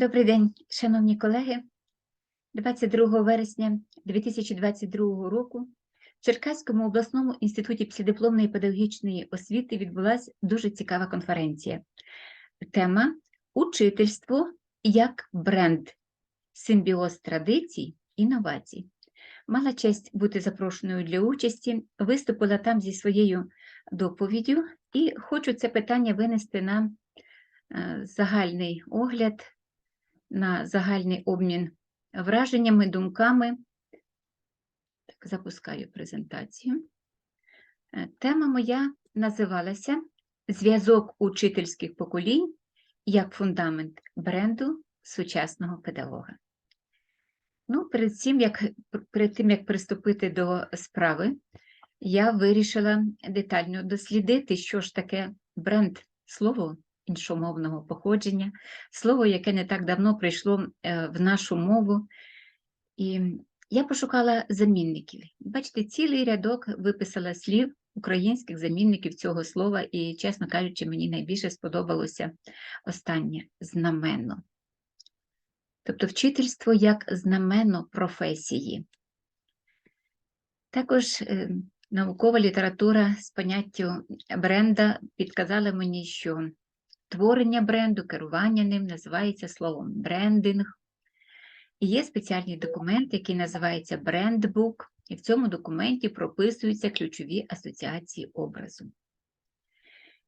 Добрий день, шановні колеги. 22 вересня 2022 року в Черкаському обласному інституті післядипломної педагогічної освіти відбулася дуже цікава конференція. Тема Учительство як бренд, симбіоз традицій, інновацій. Мала честь бути запрошеною для участі, виступила там зі своєю доповіддю і хочу це питання винести на е, загальний огляд на загальний обмін враженнями, думками. Так, запускаю презентацію. Е, Тема моя називалася Зв'язок учительських поколінь як фундамент бренду сучасного педагога. Ну, перед цим, як, перед тим, як приступити до справи, я вирішила детально дослідити, що ж таке бренд слово іншомовного походження, слово, яке не так давно прийшло е, в нашу мову. І я пошукала замінників. Бачите, цілий рядок виписала слів українських замінників цього слова, і, чесно кажучи, мені найбільше сподобалося останнє знаменно. Тобто вчительство як знаменно професії. Також е, наукова література з поняттю бренда підказала мені, що творення бренду, керування ним називається словом брендинг. І є спеціальний документ, який називається брендбук, і в цьому документі прописуються ключові асоціації образу.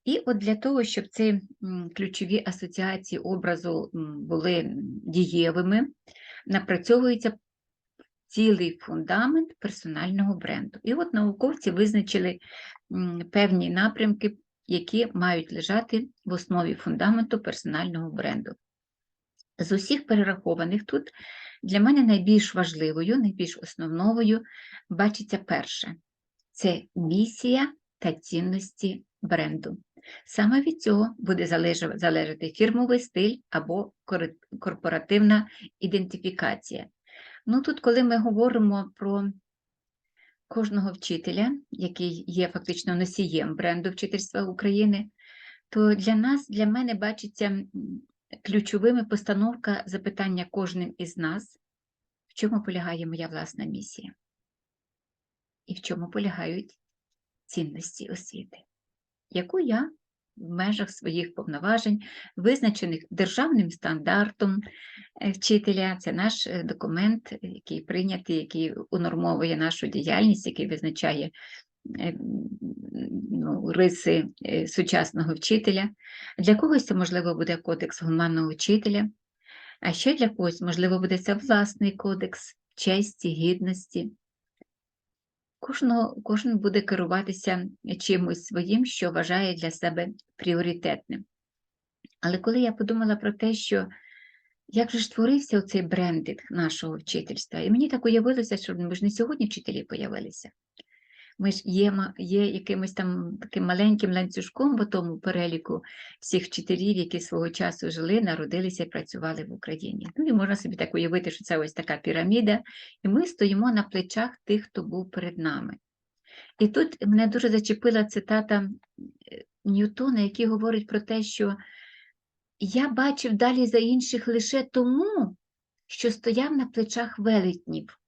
І от для того, щоб ці ключові асоціації образу були дієвими, напрацьовується цілий фундамент персонального бренду. І от науковці визначили певні напрямки які мають лежати в основі фундаменту персонального бренду. З усіх перерахованих тут для мене найбільш важливою, найбільш основною бачиться перше це місія та цінності бренду. Саме від цього буде залежати фірмовий стиль або корпоративна ідентифікація. Ну Тут, коли ми говоримо про кожного вчителя, який є фактично носієм бренду вчительства України, то для нас, для мене бачиться ключовими постановка запитання кожним із нас, в чому полягає моя власна місія, і в чому полягають цінності освіти, яку я в межах своїх повноважень, визначених державним стандартом е, вчителя. Це наш е, документ, який прийнятий, який унормовує нашу діяльність, який визначає е, ну, риси сучасного вчителя. Для когось це, можливо, буде кодекс гуманного вчителя, а ще для когось, можливо, буде це власний кодекс честі, гідності. Кожного, Кожен буде керуватися чимось своїм, що вважає для себе пріоритетним. Але коли я подумала про те, що як же ж творився цей брендинг нашого вчительства, і мені так уявилося, що ми ж не сьогодні вчителі появилися. Ми ж є є якимось там таким маленьким ланцюжком в тому переліку всіх вчителів, які свого часу жили, народилися і працювали в Україні. Ну і можна собі так уявити, що це ось така піраміда, і ми стоїмо на плечах тих, хто був перед нами. І тут мене дуже зачепила цитата е, Ньютона, який говорить про те, що я бачив далі за інших лише тому, що стояв на плечах велетнів.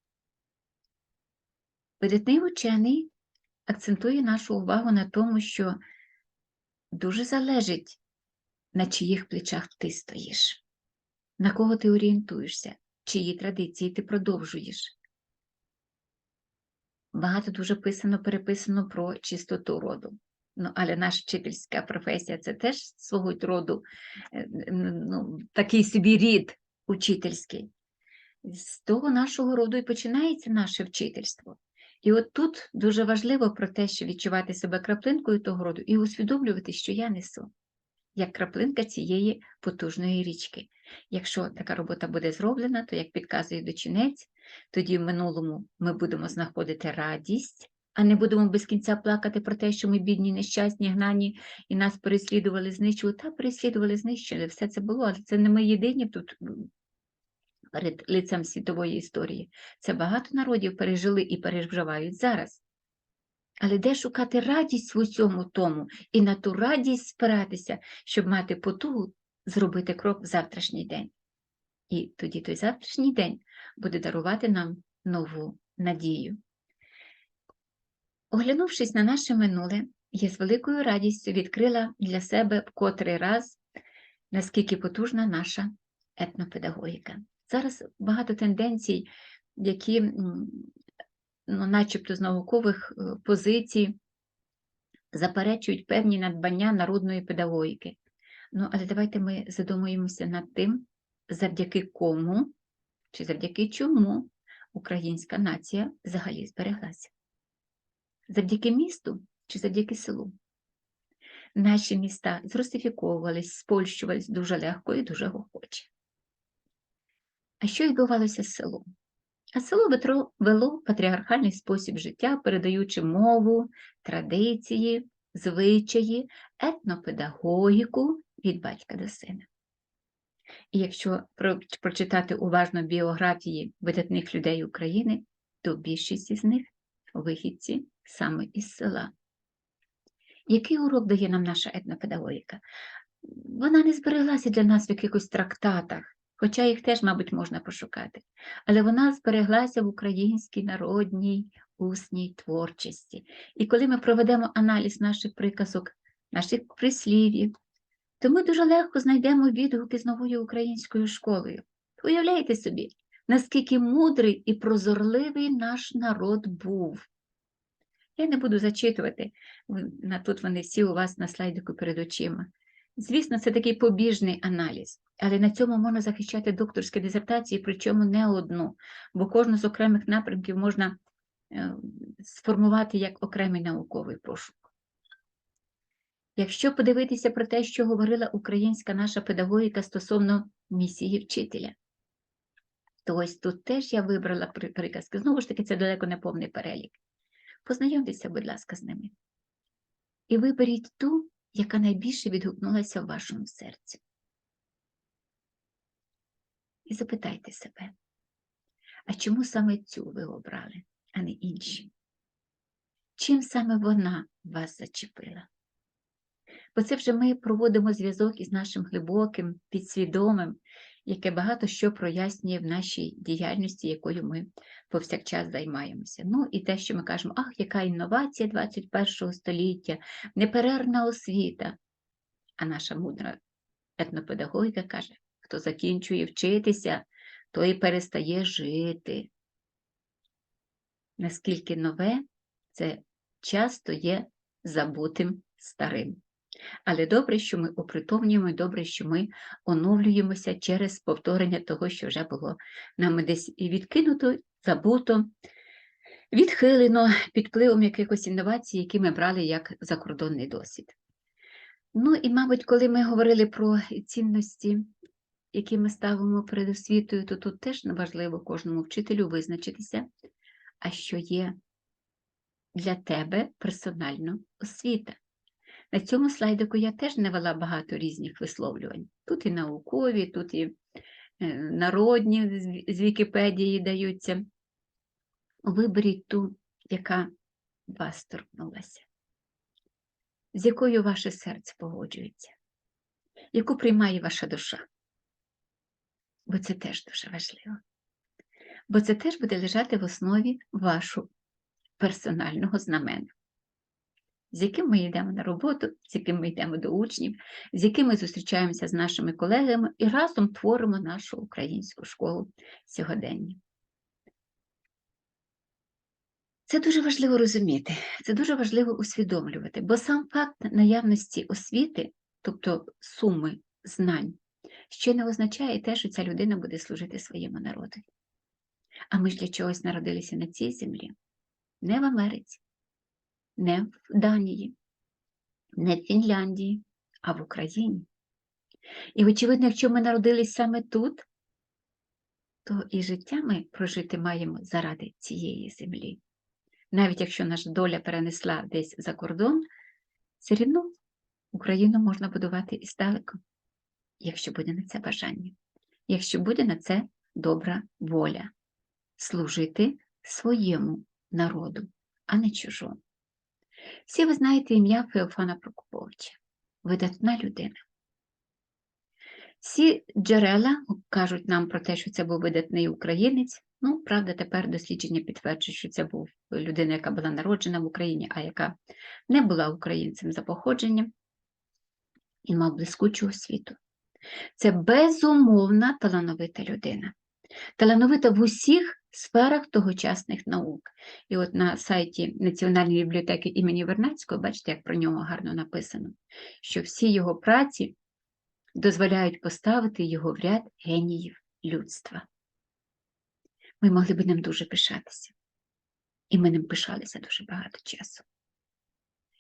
Видатний учений акцентує нашу увагу на тому, що дуже залежить, на чиїх плечах ти стоїш, на кого ти орієнтуєшся, чиї традиції ти продовжуєш. Багато дуже писано, переписано про чистоту роду. Ну, Але наша вчительська професія це теж свого роду е, ну, такий собі рід учительський. З того нашого роду і починається наше вчительство. І от тут дуже важливо про те, що відчувати себе краплинкою того роду і усвідомлювати, що я несу, як краплинка цієї потужної річки. Якщо така робота буде зроблена, то, як підказує дочинець, тоді в минулому ми будемо знаходити радість, а не будемо без кінця плакати про те, що ми бідні, нещасні, гнані, і нас переслідували, знищували, та переслідували, знищили, все це було, але це не ми єдині тут перед лицем світової історії. Це багато народів пережили і переживають зараз. Але де шукати радість в усьому тому і на ту радість спиратися, щоб мати потугу зробити крок в завтрашній день? І тоді той завтрашній день буде дарувати нам нову надію. Оглянувшись на наше минуле, я з великою радістю відкрила для себе в котрий раз, наскільки потужна наша етнопедагогіка. Зараз багато тенденцій, які, ну, начебто з наукових е, позицій, заперечують певні надбання народної педагогіки. Ну, але давайте ми задумуємося над тим, завдяки кому чи завдяки чому українська нація взагалі збереглася. Завдяки місту чи завдяки селу. Наші міста зростифіковувались, спольщувались дуже легко і дуже охоче. А що відбувалося з селом? А село вело патріархальний спосіб життя, передаючи мову, традиції, звичаї, етнопедагогіку від батька до сина. І якщо прочитати уважно біографії видатних людей України, то більшість із них вихідці саме із села. Який урок дає нам наша етнопедагогіка? Вона не збереглася для нас в якихось трактатах, хоча їх теж, мабуть, можна пошукати, але вона збереглася в українській народній усній творчості. І коли ми проведемо аналіз наших приказок, наших прислів'їв, то ми дуже легко знайдемо відгуки з новою українською школою. Уявляєте собі, наскільки мудрий і прозорливий наш народ був. Я не буду зачитувати, тут вони всі у вас на слайдику перед очима. Звісно, це такий побіжний аналіз, але на цьому можна захищати докторські дисертації, причому не одну, бо кожну з окремих напрямків можна е, сформувати як окремий науковий пошук. Якщо подивитися про те, що говорила українська наша педагогіка стосовно місії вчителя, то ось тут теж я вибрала приказки. Знову ж таки, це далеко не повний перелік. Познайомтеся, будь ласка, з ними. І виберіть ту, яка найбільше відгукнулася в вашому серці. І запитайте себе, а чому саме цю ви обрали, а не інші? Чим саме вона вас зачепила? Бо це вже ми проводимо зв'язок із нашим глибоким, підсвідомим, яке багато що прояснює в нашій діяльності, якою ми повсякчас займаємося. Ну і те, що ми кажемо, ах, яка інновація 21 століття, неперервна освіта. А наша мудра етнопедагогіка каже, хто закінчує вчитися, той перестає жити. Наскільки нове, це часто є забутим старим. Але добре, що ми опритомнюємо, добре, що ми оновлюємося через повторення того, що вже було нами десь відкинуто, забуто, відхилено під впливом якихось інновацій, які ми брали як закордонний досвід. Ну і, мабуть, коли ми говорили про цінності, які ми ставимо перед освітою, то тут теж важливо кожному вчителю визначитися, а що є для тебе персонально освіта. На цьому слайдику я теж навела багато різних висловлювань. Тут і наукові, тут і е, народні з Вікіпедії даються. Виберіть ту, яка вас торкнулася, з якою ваше серце погоджується, яку приймає ваша душа. Бо це теж дуже важливо. Бо це теж буде лежати в основі вашого персонального знамена з яким ми йдемо на роботу, з яким ми йдемо до учнів, з якими ми зустрічаємося з нашими колегами і разом творимо нашу українську школу сьогодення. Це дуже важливо розуміти, це дуже важливо усвідомлювати, бо сам факт наявності освіти, тобто суми знань, ще не означає те, що ця людина буде служити своєму народу. А ми ж для чогось народилися на цій землі, не в Америці, не в Данії, не в Фінляндії, а в Україні. І, очевидно, якщо ми народились саме тут, то і життя ми прожити маємо заради цієї землі. Навіть якщо наша доля перенесла десь за кордон, все рівно Україну можна будувати і здалеку, якщо буде на це бажання, якщо буде на це добра воля, служити своєму народу, а не чужому. Всі ви знаєте ім'я Феофана Прокоповича, видатна людина. Всі джерела кажуть нам про те, що це був видатний українець. Ну, правда, тепер дослідження підтверджують, що це був людина, яка була народжена в Україні, а яка не була українцем за походженням і мав блискучу освіту. Це безумовна талановита людина. Талановита в усіх сферах тогочасних наук. І от на сайті Національної бібліотеки імені Вернацького, бачите, як про нього гарно написано, що всі його праці дозволяють поставити його в ряд геніїв людства. Ми могли б ним дуже пишатися. І ми ним пишалися дуже багато часу.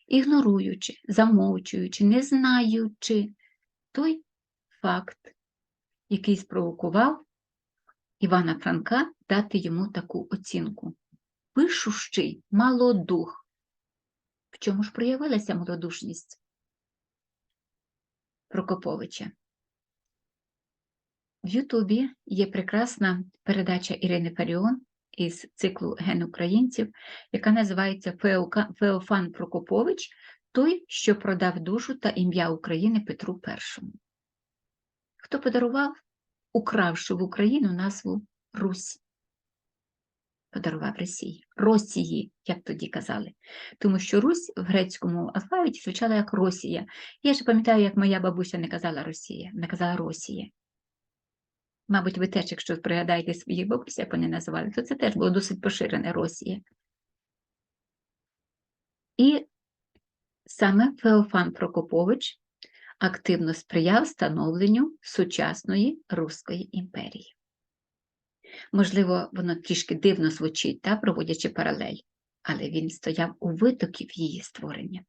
Ігноруючи, замовчуючи, не знаючи той факт, який спровокував Івана Франка дати йому таку оцінку. Пишущий малодух. В чому ж проявилася малодушність Прокоповича? В Ютубі є прекрасна передача Ірини Фаріон із циклу Ген українців, яка називається Феофан Прокопович, той, що продав душу та ім'я України Петру І. Хто подарував, укравши в Україну назву Русь? Подарував Росії. Росії, як тоді казали. Тому що Русь в грецькому алфавіті звучала як Росія. Я ще пам'ятаю, як моя бабуся не казала Росія, не казала Росія. Мабуть, ви теж, якщо пригадаєте своїх бабусь, як вони називали, то це теж було досить поширене Росія. І саме Феофан Прокопович активно сприяв становленню сучасної Руської імперії. Можливо, воно трішки дивно звучить, та, проводячи паралель, але він стояв у витоків її створення.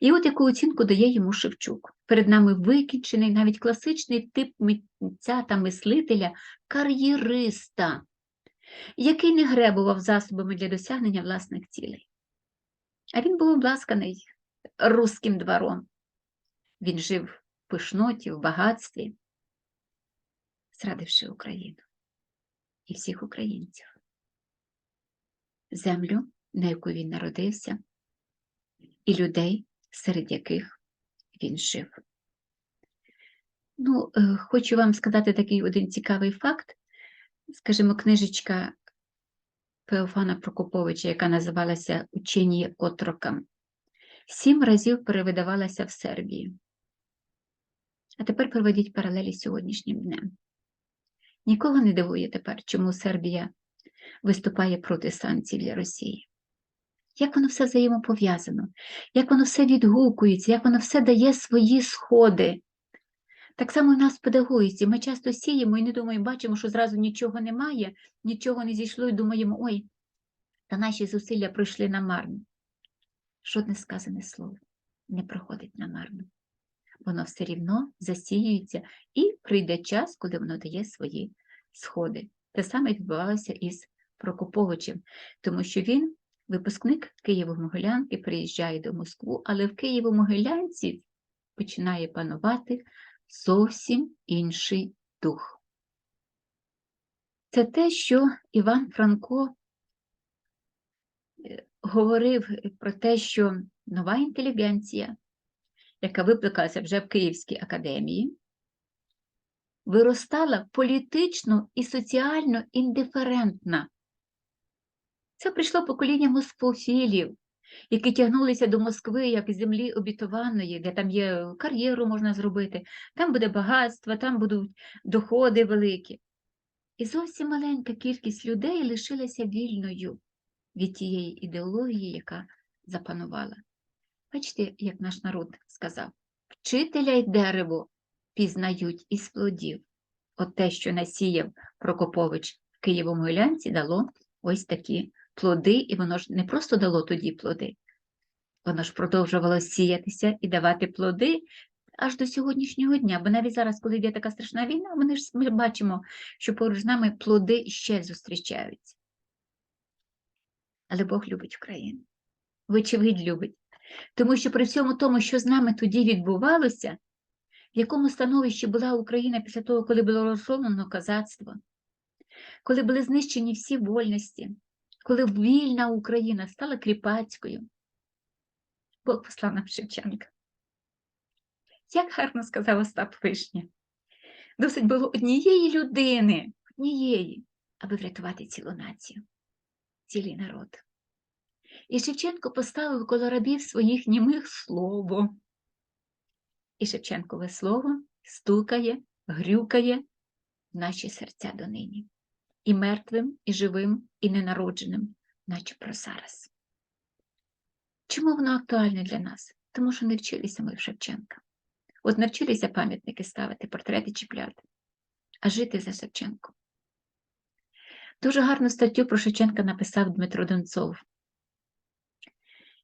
І от яку оцінку дає йому Шевчук. Перед нами викінчений, навіть класичний тип митця та мислителя, кар'єриста, який не гребував засобами для досягнення власних цілей. А він був обласканий руським двором. Він жив в пишноті, в багатстві, зрадивши Україну і всіх українців. Землю, на яку він народився, і людей, серед яких він жив. Ну, е, хочу вам сказати такий один цікавий факт. Скажімо, книжечка Феофана Прокоповича, яка називалася Учені отрокам, сім разів перевидавалася в Сербії. А тепер проведіть паралелі з сьогоднішнім днем. Нікого не дивує тепер, чому Сербія виступає проти санкцій для Росії. Як воно все взаємопов'язано, як воно все відгукується, як воно все дає свої сходи. Так само в нас в педагогіці. Ми часто сіємо і не думаємо, бачимо, що зразу нічого немає, нічого не зійшло, і думаємо, ой, та наші зусилля пройшли намарно. Жодне сказане слово не проходить намарно. Воно все рівно засіюється і прийде час, коли воно дає свої сходи. Те саме відбувалося із Прокоповичем, тому що він випускник Києво-Могилянки, приїжджає до Москву, але в Києво-Могилянці починає панувати зовсім інший дух. Це те, що Іван Франко е, говорив про те, що нова інтелігенція, яка викликалася вже в Київській академії, виростала політично і соціально індиферентна. Це прийшло покоління москвофілів, які тягнулися до Москви як землі обітованої, де там є кар'єру можна зробити, там буде багатство, там будуть доходи великі. І зовсім маленька кількість людей лишилася вільною від тієї ідеології, яка запанувала. Бачите, як наш народ сказав: вчителя й дерево пізнають із плодів. От те, що насіяв Прокопович в Києво-Могилянці, дало ось такі плоди, і воно ж не просто дало тоді плоди, воно ж продовжувало сіятися і давати плоди аж до сьогоднішнього дня. Бо навіть зараз, коли йде така страшна війна, вони ж ми бачимо, що поруч з нами плоди ще зустрічаються. Але Бог любить Україну. Вочевидь любить. Тому що при всьому тому, що з нами тоді відбувалося, в якому становищі була Україна після того, коли було розгромлено козацтво, коли були знищені всі вольності, коли вільна Україна стала кріпацькою, Бог послав нам Шевченка. Як гарно сказав Остап Вишня, Досить було однієї людини, однієї, аби врятувати цілу націю, цілий народ. І Шевченко поставив коло рабів своїх німих слово. І Шевченкове слово стукає, грюкає в наші серця донині. І мертвим, і живим, і ненародженим, наче про зараз. Чому воно актуальне для нас? Тому що не вчилися ми в Шевченка. От навчилися пам'ятники ставити, портрети чіпляти, а жити за Шевченком. Дуже гарну статтю про Шевченка написав Дмитро Донцов.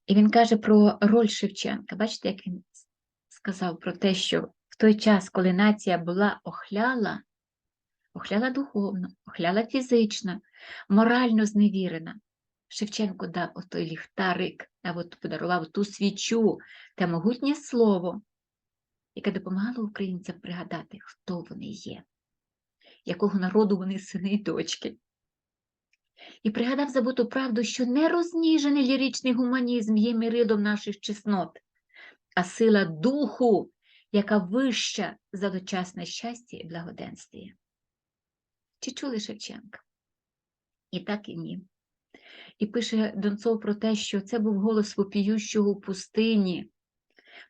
І він каже про роль Шевченка. Бачите, як він сказав про те, що в той час, коли нація була охляла, охляла духовно, охляла фізично, морально зневірена, Шевченко дав отой ліхтарик, а от подарував ту свічу, те могутнє слово, яке допомагало українцям пригадати, хто вони є, якого народу вони сини і дочки. І пригадав забуту правду, що не розніжений ліричний гуманізм є міридом наших чеснот, а сила духу, яка вища за дочасне щастя і благоденствіє. Чи чули Шевченка? І так і ні. І пише Донцов про те, що це був голос вопіющого у пустині,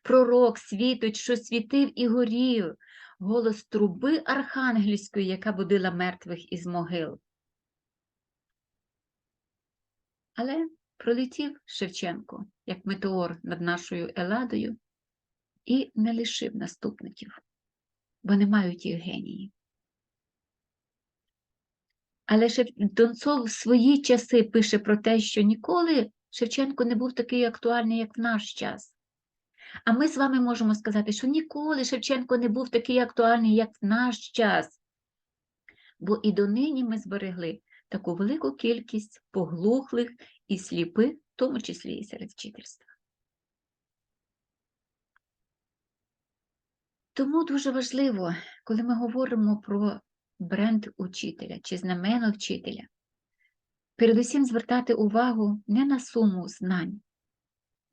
пророк світоч, що світив і горів, голос труби архангельської, яка будила мертвих із могил. Але пролетів Шевченко, як метеор над нашою Еладою, і не лишив наступників, бо не мають їх генії. Але. Донцов в свої часи пише про те, що ніколи Шевченко не був такий актуальний, як в наш час. А ми з вами можемо сказати, що ніколи Шевченко не був такий актуальний, як в наш час. Бо і донині ми зберегли таку велику кількість поглухлих і сліпих, в тому числі і серед вчительства. Тому дуже важливо, коли ми говоримо про бренд учителя чи знамено вчителя, передусім звертати увагу не на суму знань,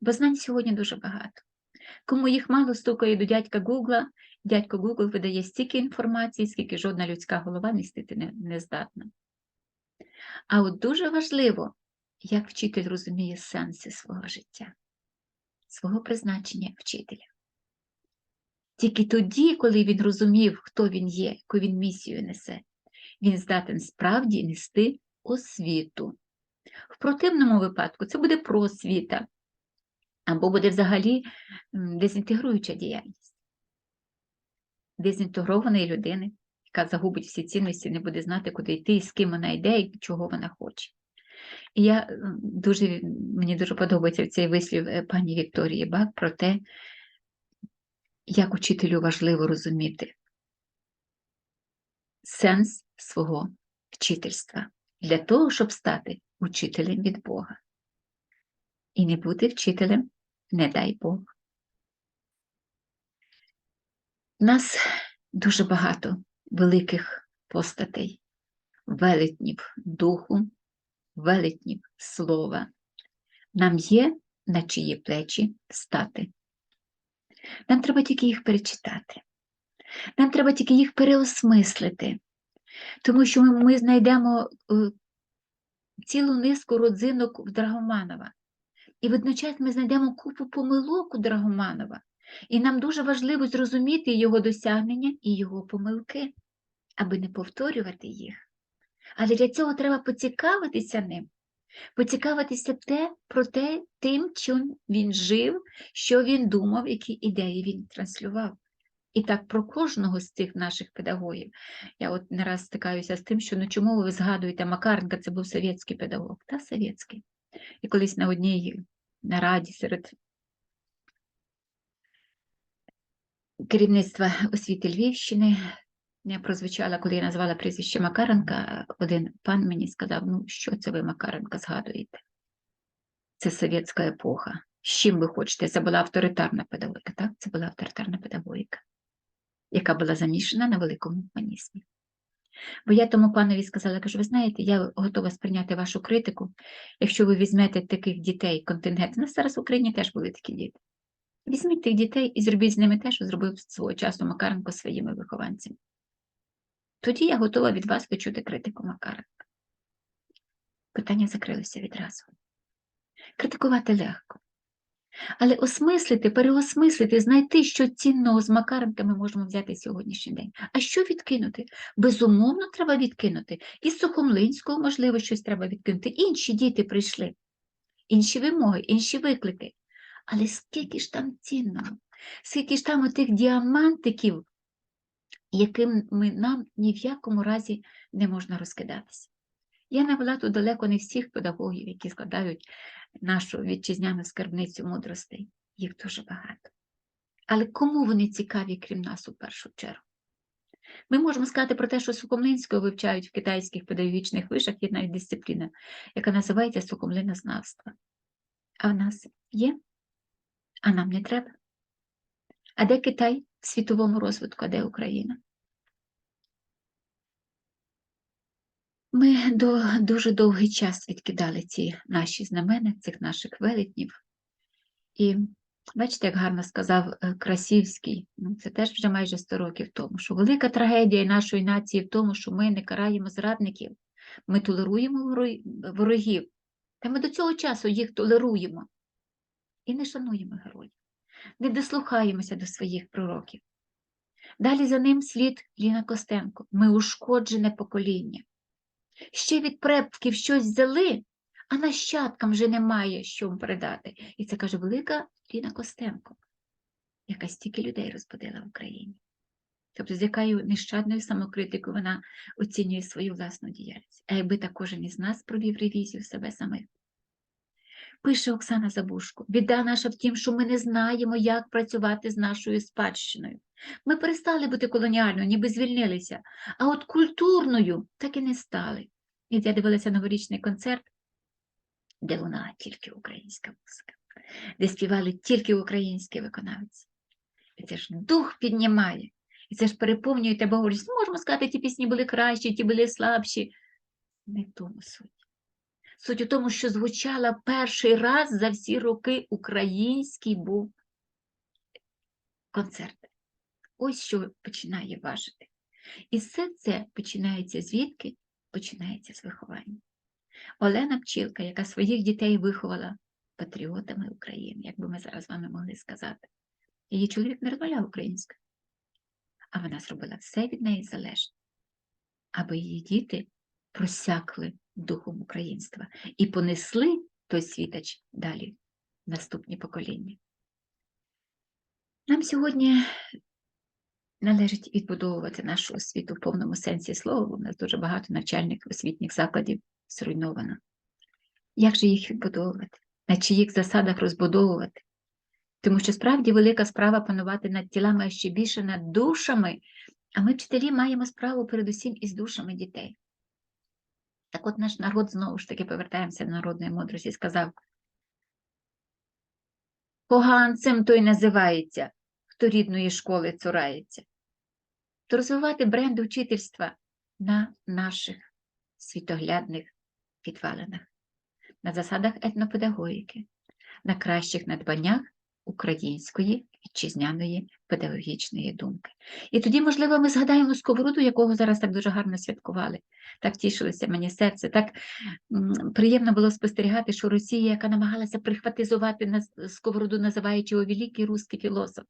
бо знань сьогодні дуже багато. Кому їх мало стукає до дядька Гугла, дядько Гугл видає стільки інформації, скільки жодна людська голова містити не, не здатна. А от дуже важливо, як вчитель розуміє сенси свого життя, свого призначення як вчителя. Тільки тоді, коли він розумів, хто він є, яку він місію несе, він здатен справді нести освіту. В противному випадку це буде просвіта, або буде взагалі дезінтегруюча діяльність дезінтегрованої людини, яка загубить всі цінності, не буде знати, куди йти, з ким вона йде, і чого вона хоче. І я дуже, мені дуже подобається цей вислів е, пані Вікторії Бак про те, як учителю важливо розуміти сенс свого вчительства для того, щоб стати учителем від Бога. І не бути вчителем, не дай Бог. Нас дуже багато великих постатей, велетнів духу, велетнів слова. Нам є на чиї плечі стати. Нам треба тільки їх перечитати. Нам треба тільки їх переосмислити, тому що ми, ми знайдемо е, цілу низку родзинок в Драгоманова. І водночас ми знайдемо купу помилок у Драгоманова. І нам дуже важливо зрозуміти його досягнення і його помилки, аби не повторювати їх. Але для цього треба поцікавитися ним, поцікавитися те, про те, тим, чим він жив, що він думав, які ідеї він транслював. І так про кожного з цих наших педагогів. Я от не раз стикаюся з тим, що ну чому ви згадуєте, Макаренка це був совєтський педагог, та совєтський. І колись на одній нараді серед керівництва освіти Львівщини я прозвучала, коли я назвала прізвище Макаренка, один пан мені сказав, ну що це ви Макаренка згадуєте? Це совєтська епоха. З чим ви хочете? Це була авторитарна педагогіка, так? Це була авторитарна педагогіка, яка була замішана на великому гуманізмі. Бо я тому панові сказала, кажу, ви знаєте, я готова сприйняти вашу критику, якщо ви візьмете таких дітей, контингент. У нас зараз в Україні теж були такі діти. Візьміть тих дітей і зробіть з ними те, що зробив свого часу Макаренко своїми вихованцями. Тоді я готова від вас почути критику Макаренка. Питання закрилося відразу. Критикувати легко. Але осмислити, переосмислити, знайти, що цінного з Макаренка ми можемо взяти сьогоднішній день. А що відкинути? Безумовно, треба відкинути. Із Сухомлинського, можливо, щось треба відкинути. Інші діти прийшли, інші вимоги, інші виклики. Але скільки ж там цінного, скільки ж там отих діамантиків, яким ми, нам ні в якому разі не можна розкидатися. Я навела тут далеко не всіх педагогів, які складають нашу вітчизняну скарбницю мудростей. Їх дуже багато. Але кому вони цікаві, крім нас, у першу чергу? Ми можемо сказати про те, що Сухомлинського вивчають в китайських педагогічних вишах, є навіть дисципліна, яка називається сухомлинознавство. А в нас є? А нам не треба. А де Китай в світовому розвитку, а де Україна? Ми до, дуже довгий час відкидали ці наші знамена, цих наших велетнів. І бачите, як гарно сказав е, Красівський, ну, це теж вже майже 100 років тому, що велика трагедія нашої нації в тому, що ми не караємо зрадників, ми толеруємо ворогів. Та ми до цього часу їх толеруємо і не шануємо героїв, не дослухаємося до своїх пророків. Далі за ним слід Ліна Костенко. Ми ушкоджене покоління. Ще від предків щось взяли, а нащадкам вже немає що передати. І це каже велика Ліна Костенко, яка стільки людей розбудила в Україні. Тобто, з якою нещадною самокритикою вона оцінює свою власну діяльність. А якби так кожен із нас провів ревізію себе самих. Пише Оксана Забушко, біда наша в тім, що ми не знаємо, як працювати з нашою спадщиною. Ми перестали бути колоніальною, ніби звільнилися, а от культурною так і не стали. І я дивилася новорічний концерт, де лунала тільки українська музика, де співали тільки українські виконавці. І це ж дух піднімає, і це ж переповнює тебе. Ну, Можемо сказати, ті пісні були кращі, ті були слабші. Не в тому суть. Суть у тому, що звучала перший раз за всі роки український був концерт. Ось що починає важити. І все це починається звідки? Починається з виховання. Олена Пчілка, яка своїх дітей виховала патріотами України, як би ми зараз з вами могли сказати. Її чоловік не розмовляв українською, а вона зробила все від неї залежне, аби її діти просякли духом українства і понесли той світоч далі наступні покоління. Нам сьогодні належить відбудовувати нашу освіту в повному сенсі слова, бо в нас дуже багато навчальних освітніх закладів зруйновано. Як же їх відбудовувати? На чиїх засадах розбудовувати? Тому що справді велика справа панувати над тілами, а ще більше над душами, а ми, вчителі, маємо справу передусім із душами дітей. Так от наш народ знову ж таки повертаємося до народної мудрості, сказав, поганцем той називається, хто рідної школи цурається. То розвивати бренди вчительства на наших світоглядних підвалинах, на засадах етнопедагогіки, на кращих надбаннях української вітчизняної педагогічної думки. І тоді, можливо, ми згадаємо сковороду, якого зараз так дуже гарно святкували. Так тішилося мені серце. Так приємно було спостерігати, що Росія, яка намагалася прихватизувати сковороду, називаючи його великий русський філософ,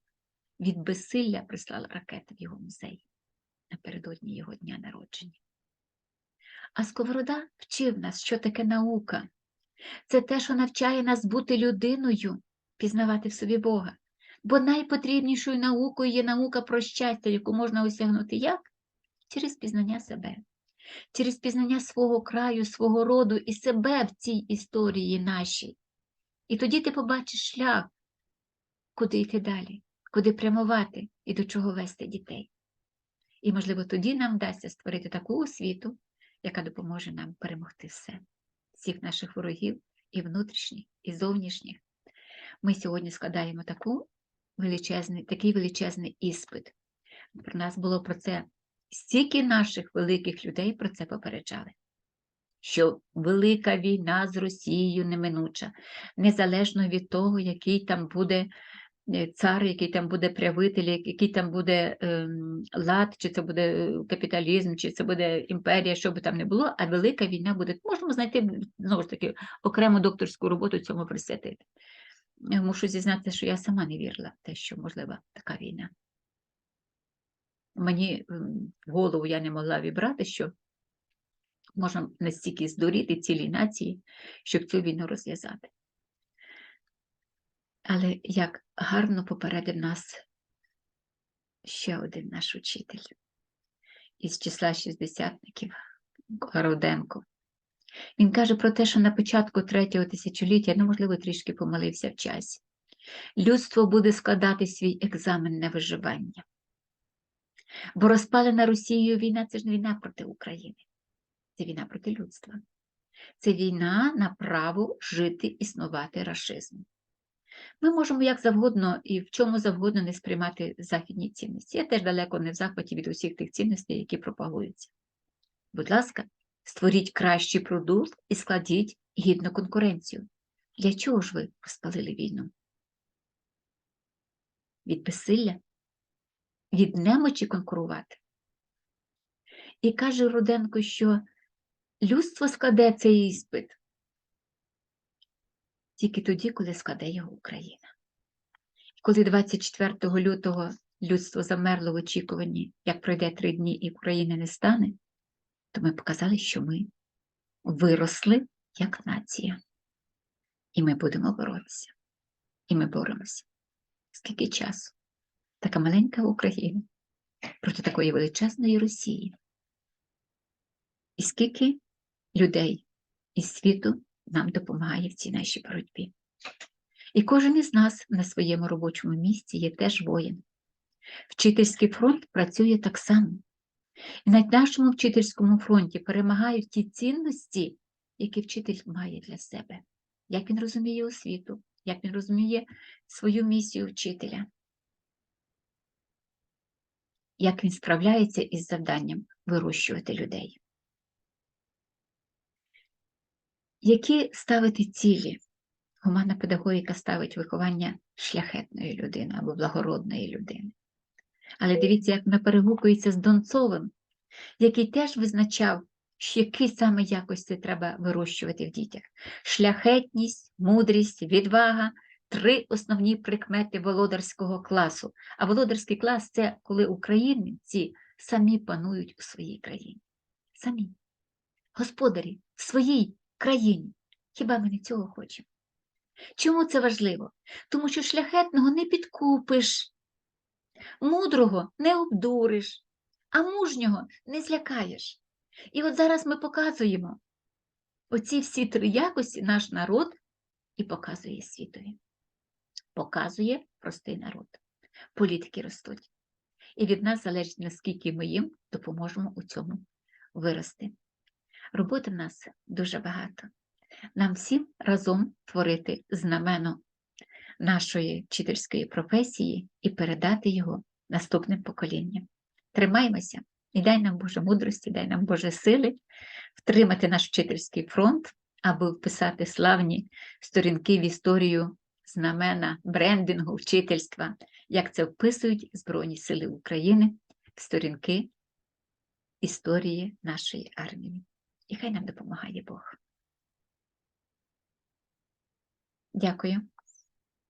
від безсилля прислала ракети в його музей напередодні його дня народження. А сковорода вчив нас, що таке наука. Це те, що навчає нас бути людиною, пізнавати в собі Бога. Бо найпотрібнішою наукою є наука про щастя, яку можна осягнути як? Через пізнання себе, через пізнання свого краю, свого роду і себе в цій історії нашій. І тоді ти побачиш шлях, куди йти далі, куди прямувати і до чого вести дітей. І, можливо, тоді нам вдасться створити таку освіту, яка допоможе нам перемогти все, всіх наших ворогів, і внутрішніх, і зовнішніх. Ми сьогодні складаємо таку величезний, такий величезний іспит. Про нас було про це стільки наших великих людей про це попереджали. Що велика війна з Росією неминуча, незалежно від того, який там буде е, цар, який там буде правитель, який там буде ем, лад, чи це буде е, капіталізм, чи це буде імперія, що би там не було, а велика війна буде. Можемо знайти знову ж таки окрему докторську роботу цьому присвятити. Е, Мушу зізнатися, що я сама не вірила в те, що можлива така війна. Мені в голову я не могла вібрати, що можна настільки здуріти цілій нації, щоб цю війну розв'язати. Але як гарно попередив нас ще один наш учитель із числа шістдесятників Городенко. Він каже про те, що на початку третього тисячоліття, ну, можливо, трішки помилився в часі, людство буде складати свій екзамен на виживання. Бо розпалена Росією війна це ж не війна проти України, це війна проти людства. Це війна на право жити, існувати рашизмом. Ми можемо як завгодно і в чому завгодно не сприймати західні цінності. Я теж далеко не в захваті від усіх тих цінностей, які пропагуються. Будь ласка, створіть кращий продукт і складіть гідну конкуренцію. Для чого ж ви розпалили війну? Від безсилля? Від немочі конкурувати? І каже Руденко, що людство складе цей іспит тільки тоді, коли складе його Україна. Коли 24 лютого людство замерло в очікуванні, як пройде три дні і України не стане, то ми показали, що ми виросли як нація. І ми будемо боротися. І ми боремося. Скільки часу? Така маленька Україна проти такої величезної Росії. І скільки людей із світу нам допомагає в цій нашій боротьбі. І кожен із нас на своєму робочому місці є теж воїн. Вчительський фронт працює так само. І на нашому вчительському фронті перемагають ті цінності, які вчитель має для себе, як він розуміє освіту, як він розуміє свою місію вчителя, як він справляється із завданням вирощувати людей. Які ставити цілі? Гуманна педагогіка ставить виховання шляхетної людини або благородної людини. Але дивіться, як вона перегукується з Донцовим, який теж визначав, що які саме якості треба вирощувати в дітях: шляхетність, мудрість, відвага три основні прикмети володарського класу. А володарський клас це коли українці самі панують у своїй країні. Самі. Господарі в своїй країні. Хіба ми не цього хочемо? Чому це важливо? Тому що шляхетного не підкупиш, мудрого не обдуриш, а мужнього не злякаєш. І от зараз ми показуємо оці всі три якості наш народ і показує світові. Показує простий народ. Політики ростуть. І від нас залежить, наскільки ми їм допоможемо у цьому вирости. Роботи в нас дуже багато. Нам всім разом творити знамено нашої вчительської професії і передати його наступним поколінням. Тримаймося і дай нам Боже мудрості, дай нам Боже сили втримати наш вчительський фронт, аби вписати славні сторінки в історію знамена брендингу, вчительства, як це вписують Збройні Сили України в сторінки історії нашої армії. І хай нам допомагає Бог. Дякую.